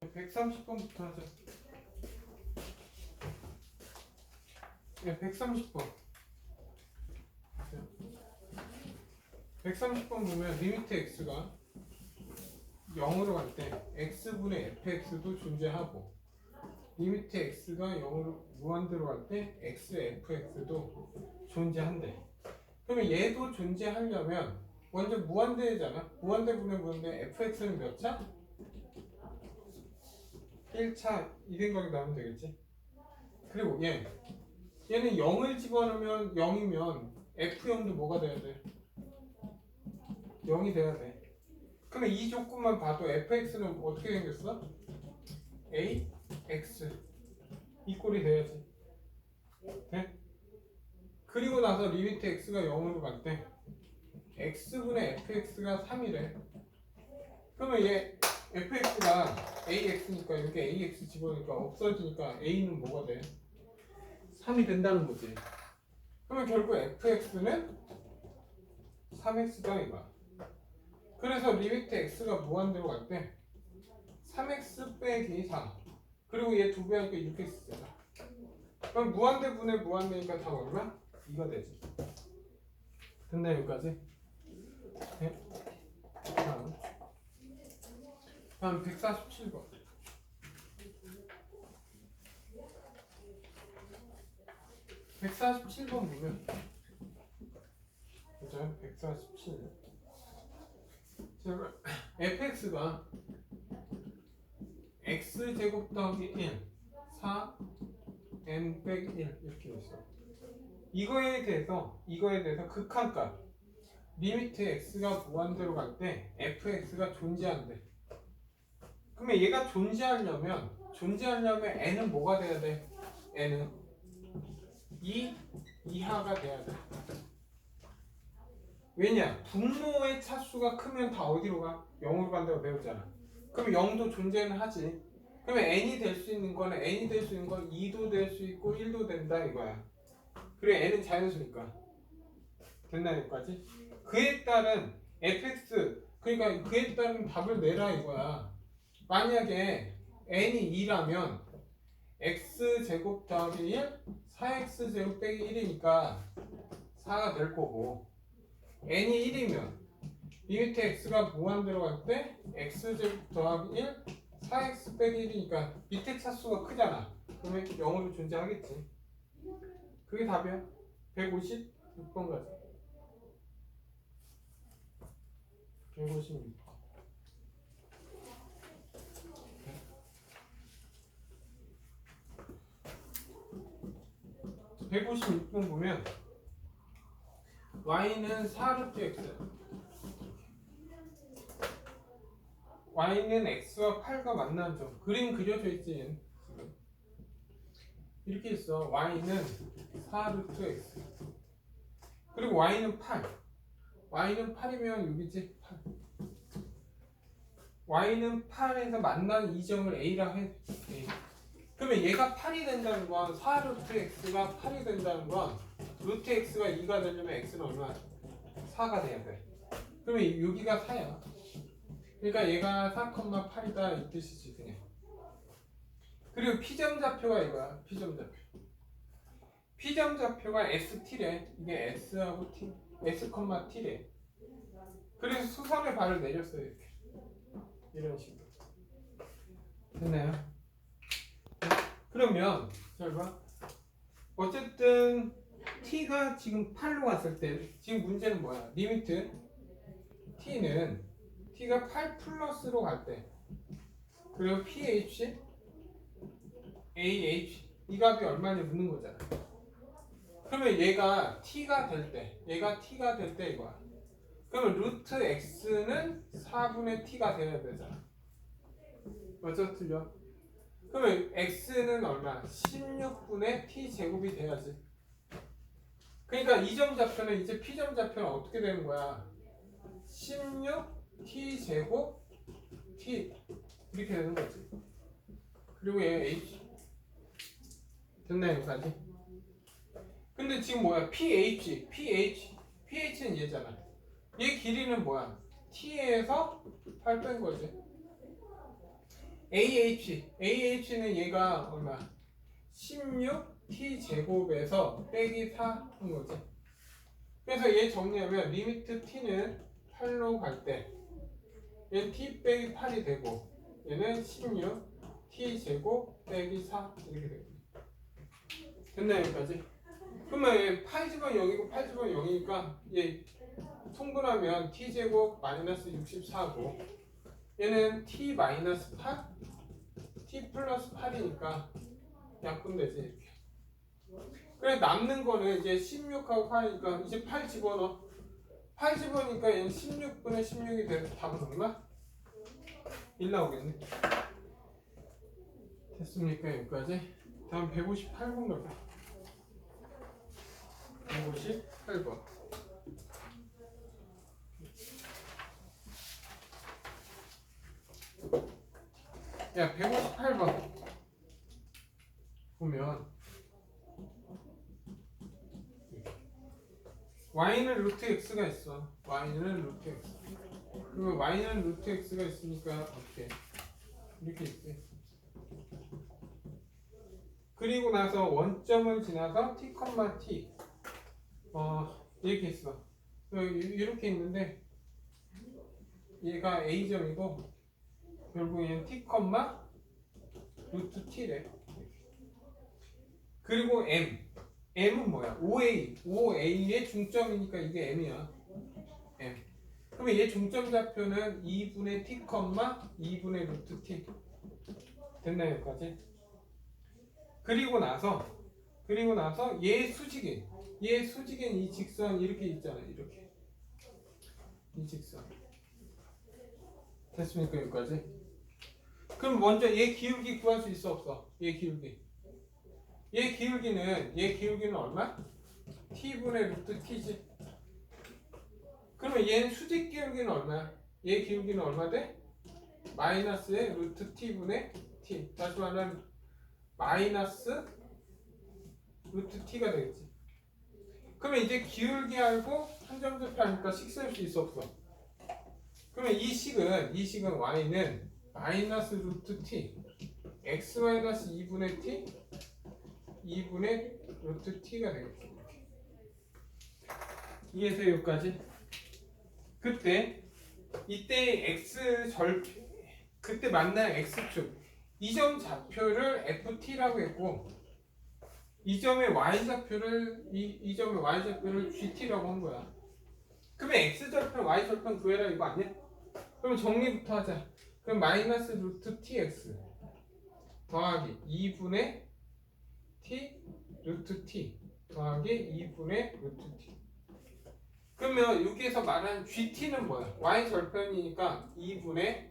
130번부터 하자. 네, 130번. 130번 보면 리미트 x가 0으로 갈 때 x분의 fx도 존재하고 리미트 x가 0으로 무한대로 갈 때 xfx도 존재한대. 그러면 얘도 존재하려면 먼저 무한대잖아. 무한대 분의 무한대 fx는 몇 차? 1차 이 생각이 나면 되겠지. 그리고 얘 얘는 0을 집어넣으면 0이면 F0도 뭐가 돼야 돼? 0이 돼야 돼. 그러면 이 조건만 봐도 fx는 어떻게 생겼어? a x 이 꼴이 돼야지. 돼? 그리고 나서 리미트 x가 0으로 갈때 x분의 fx가 3이래. 그러면 얘 fx가 ax니까 여기 ax 집어넣으니까 없어지니까 a는 뭐가 돼? 3이 된다는 거지. 그러면 결국 fx는 3x다 이거야. 그래서 리미트 x가 무한대로 갈 때 3x 빼기 4 그리고 얘 두 배 하니까 6x잖아. 그럼 무한대 분의 무한대니까 다 얼마? 2가 되지. 됐나 여기까지? 네. 다음. 다음 147번. 147번 보면 보자 147 제가 fx가 x 제곱 더하기 1 4 n 빼기 1 이렇게 있어. 이거에 대해서 이거에 대해서 극한값 리미트 x가 무한대로 갈 때 fx가 존재한대 그러면 얘가 존재하려면 존재하려면 n은 뭐가 돼야 돼? n은 2 이하가 돼야 돼. 왜냐? 분모의 차수가 크면 다 어디로 가? 0으로 간다고 배웠잖아. 그럼 0도 존재는 하지. 그러면 n이 될 수 있는 거는 n이 될 수 있는 건 2도 될 수 있고 1도 된다 이거야. 그래 n은 자연수니까. 됐나 여기까지? 그에 따른 fx 그러니까 그에 따른 답을 내라 이거야. 만약에 n이 2라면 x 제곱 더하기 1 4x 제곱 빼기 1이니까 4가 될 거고 n이 1이면 리미트 x가 무한대로 갈때 x 제곱 더하기 1 4x 빼기 1이니까 밑에 차수가 크잖아. 그러면 0으로 존재하겠지. 그게 답이야. 156번 가자. 156 156번 보면 y는 4루트 x. y는 x와 8가 만나는 점. 그림 그려져 있지 지금 이렇게 있어. y는 4루트 x. 그리고 y는 8 y는 8이면 여기지? 8 y는 8에서 만나는 이 점을 a라 해 A. 그러면 얘가 8이 된다는 건 4루트 x가 8이 된다는 건 루트 x가 2가 되려면 x는 얼마? 4가 돼야 돼. 그러면 여기가 4야. 그러니까 얘가 4,8이다 이 뜻이지 그냥. 그리고 피점 좌표가 이거야. 피점 좌표. 피점 좌표가 st래. 이게 s하고 t, s, t래. 그래서 수선의 발을 내렸어요 이렇게. 이런 식으로. 됐나요? 그러면 잘 봐. 어쨌든 t가 지금 8로 갔을 때 지금 문제는 뭐야? 리미트 t는 t가 8 플러스로 갈 때 그리고 ph ah 이 값이 얼마냐 묻는 거잖아. 그러면 얘가 t가 될 때, 얘가 t가 될 때 이거야. 그러면 루트 x는 4분의 t가 되어야 되잖아. 맞죠? 틀려? 그러면 x는 얼마? 16분의 t 제곱이 돼야지. 그러니까 이점 좌표는 이제 p 점 좌표는 어떻게 되는 거야? 16 t 제곱 t 이렇게 되는 거지. 그리고 얘 h 됐나요 여기까지? 근데 지금 뭐야? ph ph ph는 얘잖아. 얘 길이는 뭐야? t에서 8 뺀 거지. AH AH는 얘가 얼마? 16 t 제곱에서 빼기 4 한 거지. 그래서 얘 정리하면 리미트 t는 8로 갈 때 얘는 t 빼기 8이 되고 얘는 16 t 제곱 빼기 4 이렇게 되고. 됐나 여기까지? 그러면 얘 8집은 0이고 8집은 0이니까 얘 통분하면 t 제곱 마이너스 64고 얘는 t 마이너스 8 t 플러스 8이니까 약분되지 이렇게. 그래 남는 거는 이제 16하고 8이니까 이제 8 집어넣어. 8 집어넣으니까 얘는 16분의 16이 돼서 답은 얼마? 1 나오겠네. 됐습니까 여기까지? 다음 158번 가자. 158번 야 158번. 보면 y는 루트 x가 있어. y는 루트 x. 그러면 y는 루트 x가 있으니까 어떻게 이렇게 있지. 그리고 나서 원점을 지나서 t, t. 어 이렇게 있어. 여기 이렇게 있는데 얘가 a점이고 결국 얘는 t, 루트 t래 그리고 m m은 뭐야? OA. OA의 중점이니까 이게 m이야. m. 그러면 얘 중점 좌표는 2분의 t, 2분의 루트 t. 됐나요, 여기까지? 그리고 나서 그리고 나서 얘 수직인 얘 수직인 이 직선 이렇게 있잖아, 이렇게. 이 직선. 됐습니까, 여기까지? 그럼 먼저 얘 기울기 구할 수 있어, 없어? 얘 기울기. 얘 기울기는 얘 기울기는 얼마? t분의 루트 t지. 그러면 얘는 수직 기울기는 얼마야? 얘 기울기는 얼마 돼? 마이너스의 루트 t분의 t. 다시 말하면 마이너스 루트 t가 되겠지. 그러면 이제 기울기 알고 한점 접하니까 식쓸수 있어 없어? 그러면 이 식은 이 식은 y는 마이너스 루트 t x 마이너스 2분의 t 2분의 루트 t가 되겠죠. 이해돼서 여기까지? 그때 이때 x 절 그때 만난 x축 이점 좌표를 ft라고 했고 이 점의 y 좌표를 이, 이 점의 y 좌표를 gt라고 한 거야. 그러면 x 절편 y 절편 구해라 이거 아니야? 그럼 정리부터 하자. 그럼 마이너스 루트 tx 더하기 2분의 t 루트 t 더하기 2분의 루트 t 그러면 여기에서 말하는 gt는 뭐야? y 절편이니까 2분의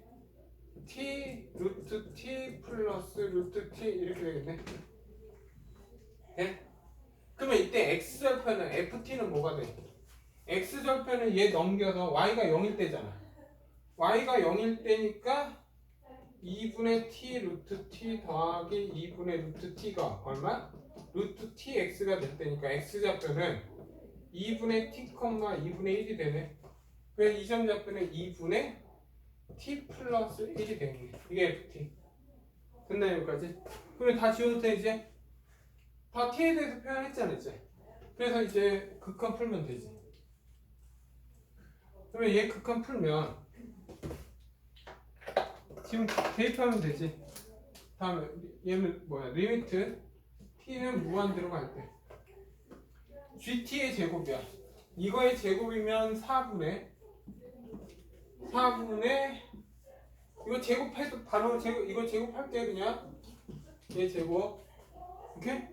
t 루트 t 플러스 루트 t 이렇게 되겠네 네? 그러면 이때 x 절편은 ft는 뭐가 돼? x 절편은 얘 넘겨서 y가 0일 때잖아 y가 0일 때니까 2분의 t 루트 t 더하기 2분의 루트 t가 얼마? 루트 tx가 될 때니까 x 좌표는 2분의 t, 2분의 1이 되네. 그래서 이점 좌표는 2분의 t 플러스 1이 되네. 이게 ft. 됐나요 여기까지? 그러면 다 지워도 돼 이제? 다 t에 대해서 표현했잖아 이제. 그래서 이제 극한 풀면 되지. 그러면 얘 극한 풀면 지금 대입하면 되지. 다음에 얘는 뭐야? 리미트 t는 무한대로 갈 때. gt의 제곱이야. 이거의 제곱이면 4분의 4분의 이거 제곱해도 바로 제곱 이거 제곱할게 그냥 얘 제곱 오케이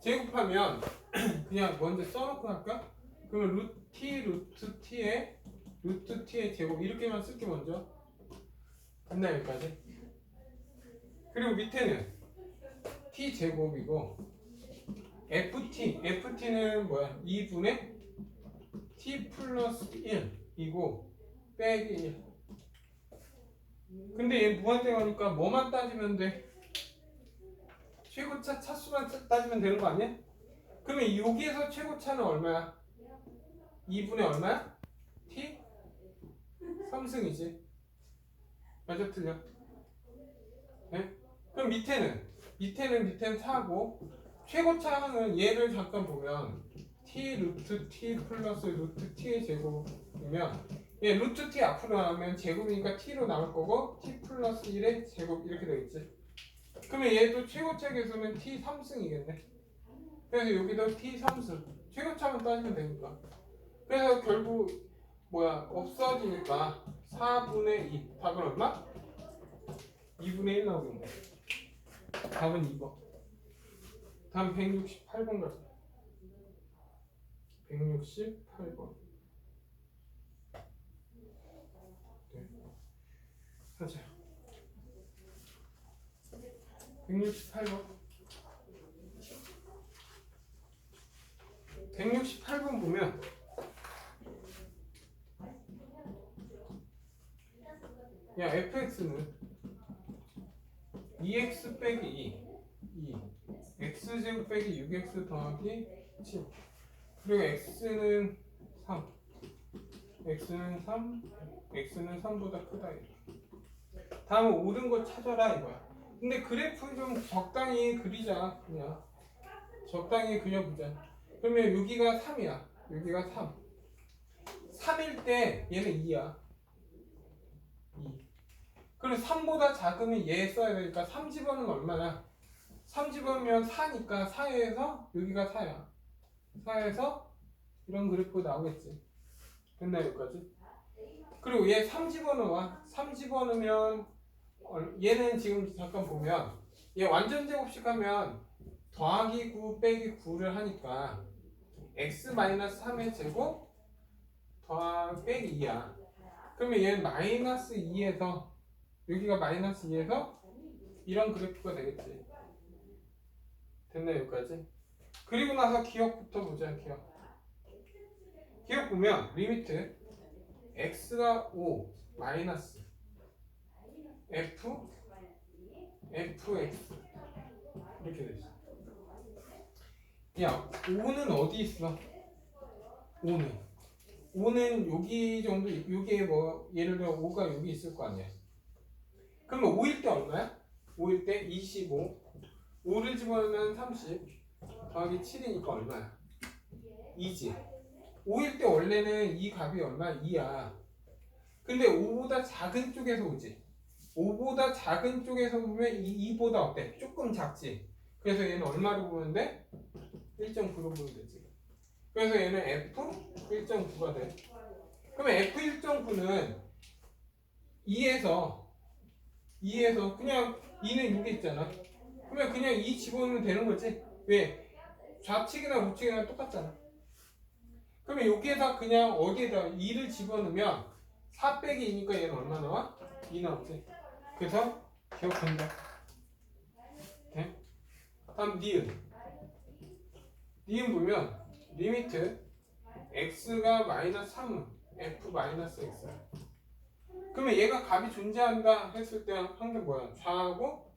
제곱하면 그냥 먼저 써놓고 할까? 그러면 루트 t 루트 t의 루트 t의 제곱 이렇게만 쓸게 먼저 됐나 여기까지? 그리고 밑에는 t 제곱이고 ft ft는 뭐야? 2분의 t 플러스 1이고 빼기 1 근데 얘 무한대가니까 뭐만 따지면 돼? 최고차 차수만 따- 따지면 되는 거 아니야? 그러면 여기에서 최고차는 얼마야? 2분의 얼마야? t? 3승이지 맞아 틀려? 그럼 밑에는 밑에는 밑에는 4고 최고차는 얘를 잠깐 보면 t 루트 t 플러스 루트 t의 제곱이면 얘 루트 t 앞으로 나오면 제곱이니까 t로 나올 거고 t 플러스 1의 제곱 이렇게 되겠지. 그러면 얘도 최고차 계수는 t 3승이겠네. 그래서 여기도 t 3승. 최고차만 따지면 되니까. 그래서 결국 뭐야? 없어지니까 4분의 2 답은 얼마? 2분의 1 나오겠네. 답은 2번. 다음 168번 가자 168번. 네. 하자. 168번. 168번 보면 야 fx는 2x 빼기 2 2 x제곱 빼기 6x 더하기 7 그리고 x는 3 x는 3 x는 3보다 크다 다음은 옳은 거 찾아라 이거야. 근데 그래프 좀 적당히 그리자 그냥. 적당히 그려보자. 그러면 여기가 3이야. 여기가 3 3일 때 얘는 2야. 2 그리고 3보다 작으면 얘 써야 되니까 3 집어는 얼마나 3 집으면 4니까 4에서 여기가 4야. 4에서 이런 그래프 나오겠지. 됐나 여기까지? 그리고 얘 3 집어넣어. 3 집어넣으면 얼- 얘는 지금 잠깐 보면 얘 완전 제곱식 하면 더하기 9 빼기 9를 하니까 x-3의 제곱 더하기 빼기 2야. 그러면 얘는 마이너스 2에서 여기가 마이너스 2에서 이런 그래프가 되겠지. 됐나 여기까지? 그리고 나서 기억부터 보자 기억. 기억 보면 리미트 x가 5 마이너스 f fx 이렇게 돼 있어. 야 5는 어디 있어? 5는. 5는 여기 정도 여기에 뭐 예를 들어 5가 여기 있을 거 아니야 그러면 5일 때 얼마야? 5일 때 25 5를 집어넣으면 30 더하기 7이니까 얼마야? 2지 5일 때 원래는 이 값이 얼마? 2야 근데 5보다 작은 쪽에서 오지 5보다 작은 쪽에서 보면 이 2보다 어때? 조금 작지 그래서 얘는 얼마로 돼? 1.9로 보면 되지 그래서 얘는 F 1.9가 돼 그러면 F 1.9는 2에서 2에서 그냥 2는 6에 있잖아. 그러면 그냥 2 집어넣으면 되는 거지? 왜? 좌측이나 우측이나 똑같잖아. 그러면 여기에다 그냥 어디에다 2를 집어넣으면 4 빼기 2니까 얘는 얼마 나와? 2 나오지. 그래서 기억한다. 네? 다음 니은. 니은 보면 리미트 x가 마이너스 3은 f 마이너스 x 그러면 얘가 값이 존재한다 했을 때한게 뭐야? 좌하고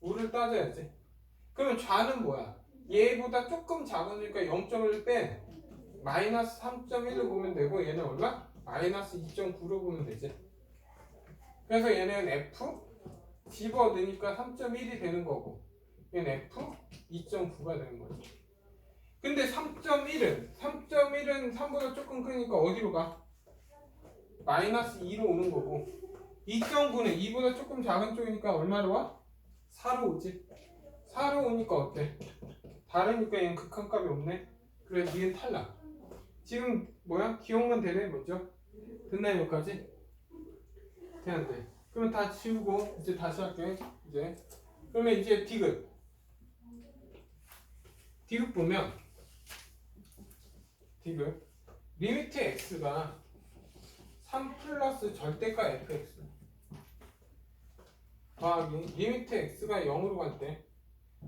우를 따져야지 그러면 좌는 뭐야? 얘보다 조금 작으니까 0.1뺀 마이너스 3.1로 보면 되고 얘는 얼마? 마이너스 2.9로 보면 되지 그래서 얘는 f 집어 넣으니까 3.1이 되는 거고 얘는 f 2.9가 되는 거지 근데 3.1은 3.1은 3보다 조금 크니까 어디로 가? 마이너스 2로 오는 거고 2.9는 2보다 조금 작은 쪽이니까 얼마로 와? 4로 오지 4로 오니까 어때? 다르니까 얘는 극한값이 없네 그래 니은 탈락 지금 뭐야? 기억만 되네 먼저 됐나 여기까지? 되는데 그러면 다 지우고 이제 다시 할게 이제 그러면 이제 디귿 디귿 보면 디귿 리미트 x가 3 플러스 절대가 fx. 더하기 리미트 x가 0으로 갈 때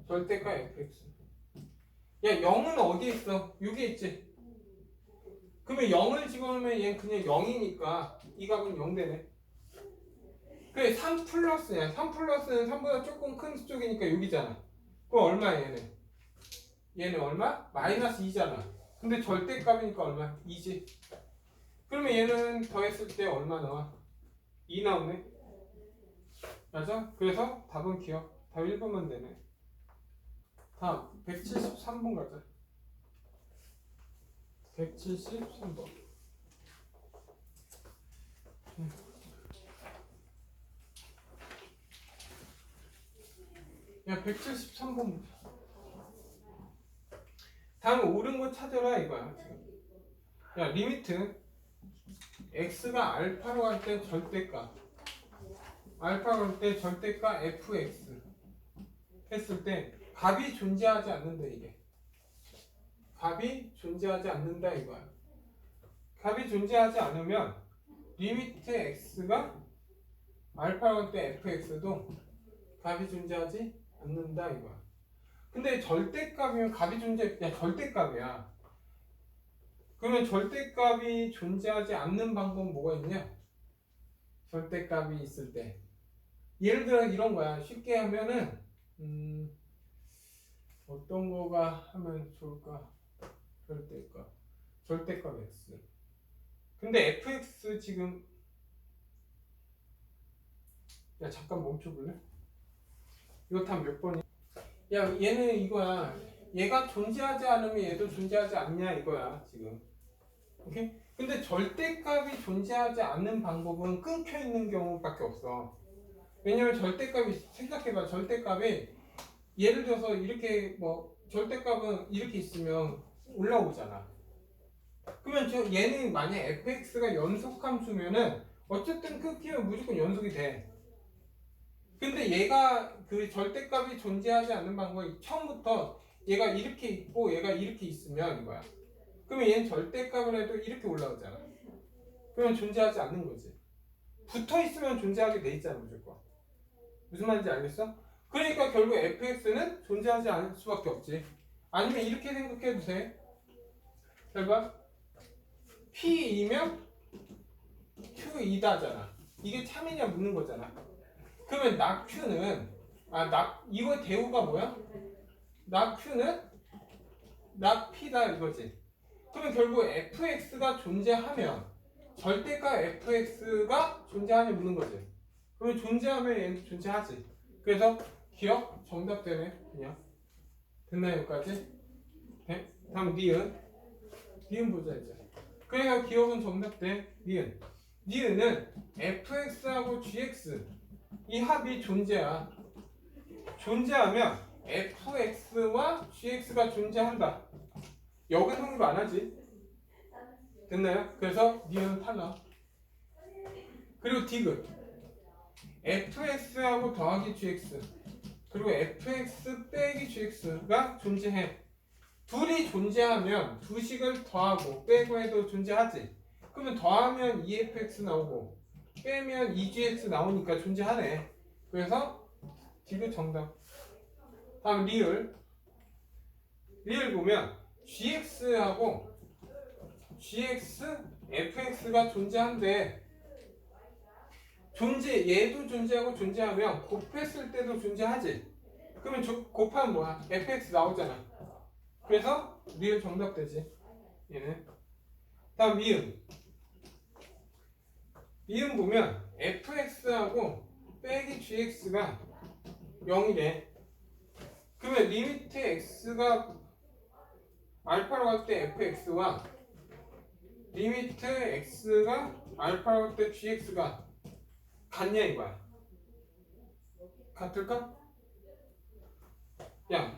절대가 fx. 야 0은 어디에 있어? 여기 있지? 그러면 0을 집어넣으면 얘는 그냥 0이니까 이 값은 0 되네. 그래 3 플러스야. 3 플러스는 3보다 조금 큰 쪽이니까 여기잖아. 그럼 얼마야 얘는 얘는 얼마? 마이너스 2잖아. 근데 절대값이니까 얼마? 2지 그러면 얘는 더했을 때 얼마 나와? 2 나오네 맞아? 그래서 답은 기억. 답 1번만 되네. 다음 173번 가자. 173번. 야 173번. 다음 옳은 거 찾아라 이거야. 지금. 야 리미트 x가 알파로 갈 때 절대값. 알파로 갈때 절대값 fx 했을 때 값이 존재하지 않는다 이게. 값이 존재하지 않는다 이거야. 값이 존재하지 않으면 리미트 x가 알파로 갈때 fx도 값이 존재하지 않는다 이거야. 근데 절대값이면 값이 존재, 야 절대값이야. 그러면 절대값이 존재하지 않는 방법은 뭐가 있냐? 절대값이 있을 때. 예를 들어 이런 거야. 쉽게 하면은 음, 어떤 거가 하면 좋을까? 절대값. 절대값 x. 근데 fx 지금 야 잠깐 멈춰볼래? 이거 답 몇 번이야? 야 얘는 이거야. 얘가 존재하지 않으면 얘도 존재하지 않냐 이거야 지금. 오케이? 근데 절대값이 존재하지 않는 방법은 끊겨 있는 경우밖에 없어. 왜냐면 절대값이 생각해봐 절대값이 예를 들어서 이렇게 뭐 절대값은 이렇게 있으면 올라오잖아. 그러면 저 얘는 만약 fx가 연속 함수면은 어쨌든 끊기면 무조건 연속이 돼. 근데 얘가 그 절대값이 존재하지 않는 방법이 처음부터 얘가 이렇게 있고 얘가 이렇게 있으면 이거야. 그러면 얘는 절대값을 해도 이렇게 올라오잖아. 그러면 존재하지 않는 거지. 붙어 있으면 존재하게 돼 있잖아 무조건. 무슨 말인지 알겠어? 그러니까 결국 fx는 존재하지 않을 수밖에 없지. 아니면 이렇게 생각해도 돼. 잘 봐. p2면 q2다잖아. 이게 참이냐 묻는 거잖아. 그러면 낙 q는 아낙 이거 대우가 뭐야? 낙 q는 낙 p다 이거지. 그러면 결국 fx가 존재하면 절대값 fx가 존재하냐 묻는 거지. 그러면 존재하면 얘는 존재하지. 그래서 기억 정답 되네 그냥 됐나요 여기까지? 네? 다음 니은 니은 보자 이제. 그러니까 기억은 정답 돼 니은. 니은은 fx하고 gx 이 합이 존재야. 존재하면 fx와 gx가 존재한다. 여기는 확률 안 하지. 됐나요? 그래서 니은 탈락. 그리고 디귿. fx하고 더하기 gx. 그리고 fx 빼기 gx가 존재해. 둘이 존재하면 두 식을 더하고 빼고 해도 존재하지. 그러면 더하면 2fx 나오고 빼면 2gx 나오니까 존재하네. 그래서 디귿 정답. 다음 리을. 리을 보면 gx하고 gx, fx가 존재한데 존재 얘도 존재하고 존재하면 곱했을 때도 존재하지. 그러면 조, 곱하면 뭐야? fx 나오잖아. 그래서 리을 정답 되지. 얘는. 다음 미음. 미음 보면 fx하고 빼기 gx가 0이래. 그러면 리미트 x가 알파로 갈 때 fx와 리미트 x가 알파로 갈 때 gx가 같냐 이거야. 같을까? 야,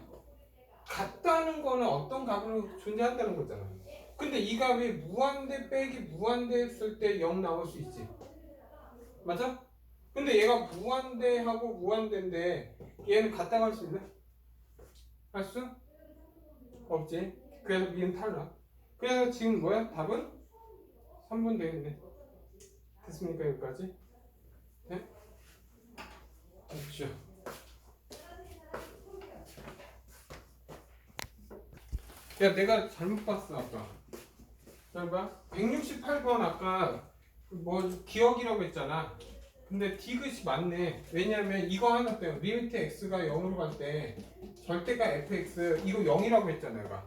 같다는 거는 어떤 값으로 존재한다는 거잖아. 근데 이 값이 무한대 빼기 무한대 했을 때 0 나올 수 있지. 맞아? 근데 얘가 무한대하고 무한대인데 얘는 같다고 할 수 있나? 할 수? 없지. 그래서 미은 탈락. 그래서 지금 뭐야? 답은 3분 되겠네. 됐습니까? 여기까지? 네? 됐죠. 야, 내가 잘못 봤어, 아까. 잘 봐. 168번 아까 뭐 기억이라고 했잖아. 근데 디귿이 맞네. 왜냐면 이거 하나 때문에 리미트 x가 0으로 갈 때 절대가 fx 이거 0이라고 했잖아, 내가.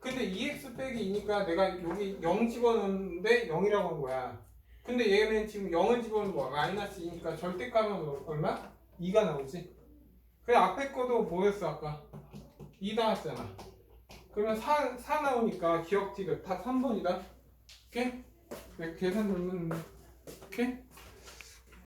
근데 2x 빼기 2니까 내가 여기 0 집어넣는데 0이라고 한 거야. 근데 얘는 지금 0을 집어넣은 거야. 마이너스 2니까 절대값은 얼마? 2가 나오지 그래 앞에 거도 뭐였어 아까 2 나왔잖아 그러면 4, 4 나오니까 기억 티귿 다 3번이다 오케이? 네, 계산 돌면 오케이?